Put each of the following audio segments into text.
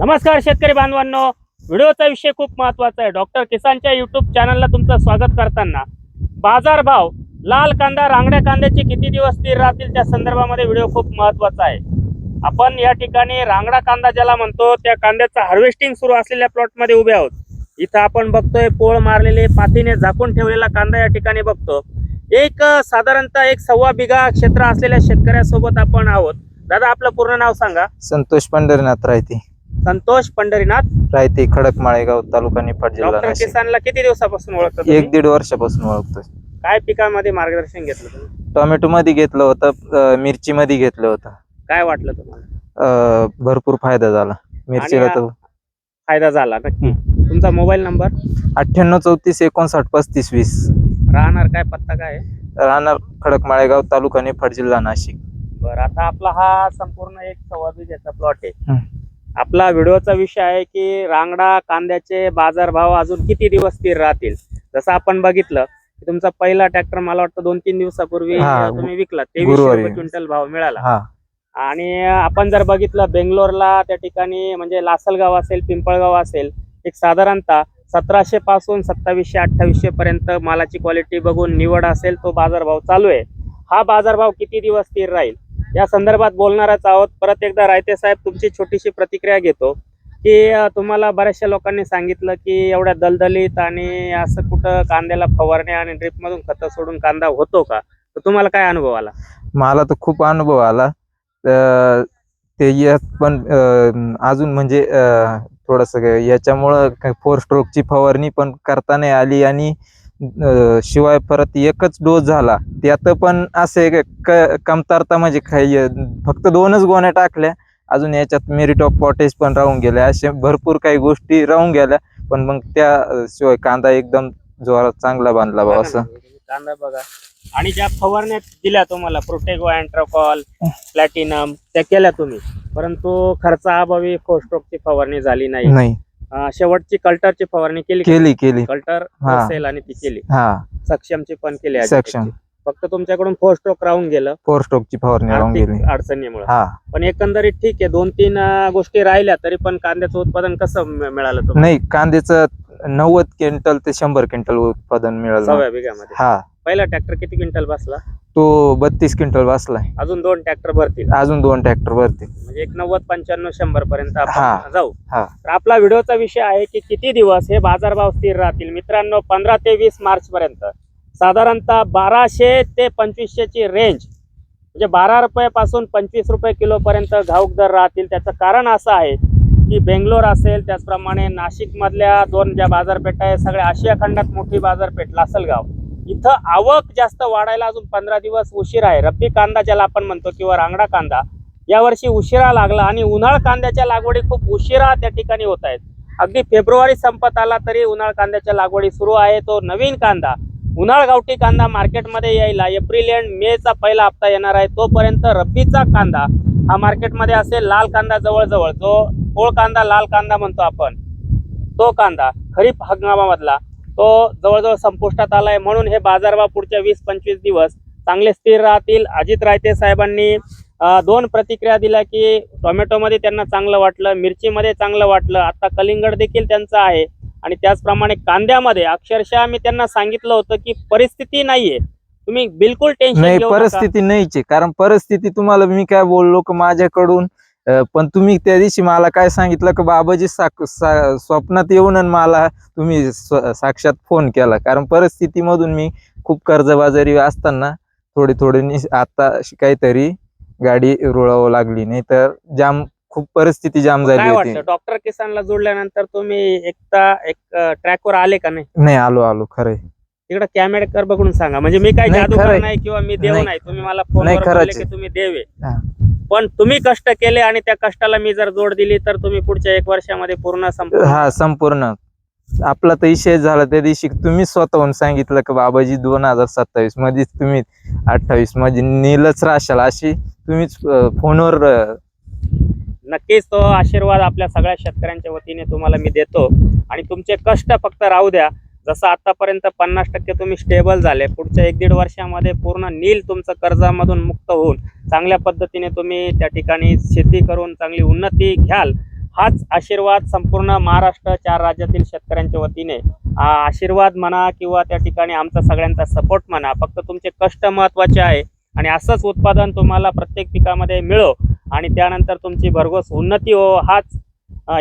नमस्कार शेतकरी बांधवांनो. व्हिडिओचा विषय खूप महत्त्वाचा आहे. डॉक्टर किसानच्या युट्यूब चॅनलला तुमचं स्वागत करताना. बाजारभाव लाल कांदा रांगड्या कांद्याचे किती दिवस स्थिर राहतील त्या संदर्भामध्ये व्हिडिओ खूप महत्त्वाचा आहे. आपण या ठिकाणी रांगडा कांदा ज्याला म्हणतो त्या कांद्याचं हार्वेस्टिंग सुरू असलेल्या प्लॉटमध्ये उभे आहोत. इथं आपण बघतोय पोळ मारलेले पातीने झाकून ठेवलेला कांदा या ठिकाणी बघतो. एक साधारणतः एक सव्वा बिघा क्षेत्र असलेल्या शेतकऱ्यासोबत आपण आहोत. दादा आपलं पूर्ण नाव सांगा. संतोष पंढरीनाथ राहते संतोष पंढरीनाथ. रायते खडक माळेगाव तालुका निफाड जिल्हा डॉक्टर नाशिक. किसानला किती दिवसापासून ओळखता एक तुम्ही? दीड वर्षापासून ओळखतोय. काय पिकामध्ये मार्गदर्शन घेतलं तुम्ही? टोमॅटो मध्ये घेतलं होतं मिरची मध्ये घेतलं होतं. काय वाटलं तुम्हाला? अं, भरपूर फायदा झाला. मिरचीला आणि, तर फायदा झाला नक्की. तुमचा मोबाईल नंबर? अठ्ठ्याण्णव चौतीस एकोणसाठ पस्तीस वीस. राहणार काय पत्ता काय? आहे? राहणार खडक माळेगाव तालुका निफाड जिल्हा नाशिक. बरं आता आपला हा संपूर्ण एक सव्वा बिघ्याचा प्लॉट आहे. आपला व्हिडिओचा विषय आहे की रांगडा कांद्याचे बाजारभाव अजून किती दिवस स्थिर राहतील? जसं आपण बघितलं की तुमचा पहिला ट्रॅक्टर मला वाटतं दोन तीन दिवसापूर्वी तुम्ही विकला तेवीसशे गुरुवारी. रुपये क्विंटल भाव मिळाला. आणि आपण जर बघितलं बेंगलोरला त्या ठिकाणी म्हणजे लासलगाव असेल पिंपळगाव असेल एक साधारणतः सतराशे पासून सत्तावीसशे अठ्ठावीसशे पर्यंत मालाची क्वालिटी बघून निवड असेल तो बाजारभाव चालू आहे. हा बाजारभाव किती दिवस स्थिर राहील? या संदर्भात बोलणारच आहोत. परत एकदा रायते साहेब तुमची छोटीशी प्रतिक्रिया घेतो की तुम्हाला बऱ्याचशा लोकांनी सांगितलं की एवढ्या दलदलीत आणि असं कुठं कांद्याला फवारणी आणि ड्रिपमधून खत खतं सोडून कांदा होतो का? तर तुम्हाला काय अनुभव आला? मला तर खूप अनुभव आला. ते यात पण अजून म्हणजे थोडस याच्यामुळं फोर स्ट्रोकची फवारणी पण करता नाही आली आणि शिवाय परत एकच डोस झाला. त्यात पण असे क- कमतरता म्हणजे काही फक्त दोनच गोण्या टाकल्या. अजून याच्यात मेरिट ऑफ पॉटेज पण राहून गेल्या असे भरपूर काही गोष्टी राहून गेल्या. पण मग त्या शिवाय कांदा एकदम जोरात चांगला बांधला बा असं. कांदा बघा. आणि ज्या फवारण्या दिल्या तुम्हाला प्रोटेगो अँट्रोकॉल प्लॅटिनम त्या केल्या तुम्ही. परंतु खर्चाअभावी फोस्ट्रोकची फवारणी झाली नाही. अं, शेवटची कल्टरची फवारणी केली का? केली केली. कल्टर हा. असेल आणि ती केली. हा. सक्षमची पण केली सक्षम. फक्त तुमच्याकडून फोर स्ट्रोक राहून गेलं. फोर स्ट्रोकची फवारणी राहून आर्थिक गेली. अडचणीमुळे. हा. पण एकंदरीत ठीक आहे. दोन तीन अं, गोष्टी राहिल्या तरी पण कांद्याचं उत्पादन कसं मि- मिळालं तुम्हाला? नाही कांद्याचं नव्वद क्विंटल ते शंभर क्विंटल उत्पादन मिळालं. सहाव्या बिघामध्ये. हा. पहिला ट्रॅक्टर किती क्विंटल बसला? तो बत्तीस क्विंटल बसलाय. अजून दोन ट्रॅक्टर भरतील. अजून दोन ट्रॅक्टर वरती म्हणजे एक नव्वद पंच्याण्णव शंभर पर्यंत. आपण जाऊ. हा. तर आपला व्हिडिओचा विषय आहे की किती दिवस हे बाजारभाव स्थिर राहतील? मित्रांनो पंधरा ते वीस मार्च पर्यंत साधारणतः बाराशे ते पंचवीसशेची रेंज म्हणजे बारा रुपयापासून पंचवीस रुपये किलो पर्यंत घाऊक दर राहतील. त्याचं कारण असं आहे की बेंगलोर असेल त्याचप्रमाणे नाशिक मधल्या दोन ज्या बाजारपेठा आहेत सगळ्या आशिया खंडात मोठी बाजारपेठ लासलगाव. इथं आवक जास्त वाढायला अजून पंधरा दिवस उशीर आहे. रब्बी कांदा ज्याला आपण म्हणतो किंवा रांगडा कांदा यावर्षी उशिरा लागला आणि उन्हाळ कांद्याच्या लागवडी खूप उशिरा त्या ठिकाणी होत आहेत. अगदी फेब्रुवारी संपत आला तरी उन्हाळ कांद्याच्या लागवडी सुरू आहे. तो नवीन कांदा उन्हाळ गावठी कांदा मार्केटमध्ये यायला एप्रिल एंड मेचा पहिला हप्ता येणार आहे. तोपर्यंत रब्बीचा कांदा हा मार्केटमध्ये असेल लाल कांदा जवळजवळ. जो पोळ कांदा लाल कांदा म्हणतो आपण तो कांदा खरीप हंगामामधला तो जवळजवळ संपुष्टात आला आहे म्हणून हे बाजारभाव पुढच्या वीस पंचवीस दिवस चांगले स्थिर राहतील. अजित रायते साहेबांनी दोन प्रतिक्रिया दिल्या की टोमॅटोमध्ये त्यांना चांगलं वाटलं मिरचीमध्ये चांगलं वाटलं. आता कलिंगड देखील त्यांचं आहे. आणि त्याचप्रमाणे कांद्यामध्ये अक्षरशः मी त्यांना सांगितलं होतं की परिस्थिती नाहीये. तुम्ही बिलकुल टेन्शन नाही. परिस्थिती नाहीच. कारण परिस्थिती तुम्हाला मी काय बोललो की माझ्याकडून? पण तुम्ही त्या दिवशी मला काय सांगितलं की बाबाजी स्वप्नात येऊन मला तुम्ही साक्षात फोन केला. कारण परिस्थितीमधून मी खूप कर्जबाजारी असताना थोडी थोडी आता काहीतरी गाडी रुळावं लागली नाही तर जाम खूप परिस्थिती जाम झाली काय होती वाटतं डॉक्टर किसानला जोडल्यानंतर तुम्ही एकदा एक ट्रॅकवर आले का नाही नाही आलो आलो खरंय तिकडे कॅमेरेकर बघून सांगा म्हणजे मी काय नाही, जादूगर खरंय. नाही किंवा मी देव नाही. नाही तुम्ही मला फोन नाही, खरंच की आहे. तुम्ही देव आहे. पण तुम्ही कष्ट केले आणि त्या कष्टाला मी जर जोड दिली तर तुम्ही पुढच्या एक वर्षामध्ये पूर्ण संपूर्ण हा संपूर्ण आपला तर विषय झाला त्या दिवशी तुम्ही स्वतःहून सांगितलं की बाबाजी दोन हजार सत्तावीस मध्येच तुम्ही अठ्ठावीसमध्ये नीलच राशाल अशी तुम्हीच फोनवर नक्कीच तो आशीर्वाद आपल्या सगळ्या शेतकऱ्यांच्या वतीने तुम्हाला मी देतो. आणि तुमचे कष्ट फक्त राहू द्या. जसं आतापर्यंत पन्नास टक्के तुम्ही स्टेबल झाले पुढच्या एक दीड वर्षामध्ये पूर्ण नील तुमचं कर्जामधून मुक्त होऊन चांगल्या पद्धतीने तुम्ही त्या ठिकाणी शेती करून चांगली उन्नती घ्याल. हाच आशीर्वाद संपूर्ण महाराष्ट्र चार राज्यातील शेतकऱ्यांच्या वतीने. आशीर्वाद म्हणा किंवा त्या ठिकाणी आमचा सगळ्यांचा सपोर्ट म्हणा फक्त तुमचे कष्ट महत्त्वाचे आहे आणि असंच उत्पादन तुम्हाला प्रत्येक पिकामध्ये मिळो आणि त्यानंतर तुमची भरघोस उन्नती हो हाच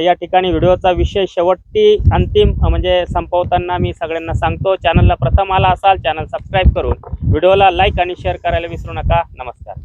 या ठिकाणी व्हिडिओचा विषय शेवटी अंतिम म्हणजे संपवताना मी सगळ्यांना सांगतो चॅनलला प्रथम आला असाल चॅनल सबस्क्राईब करून व्हिडिओला लाईक आणि शेअर करायला विसरू नका. नमस्कार.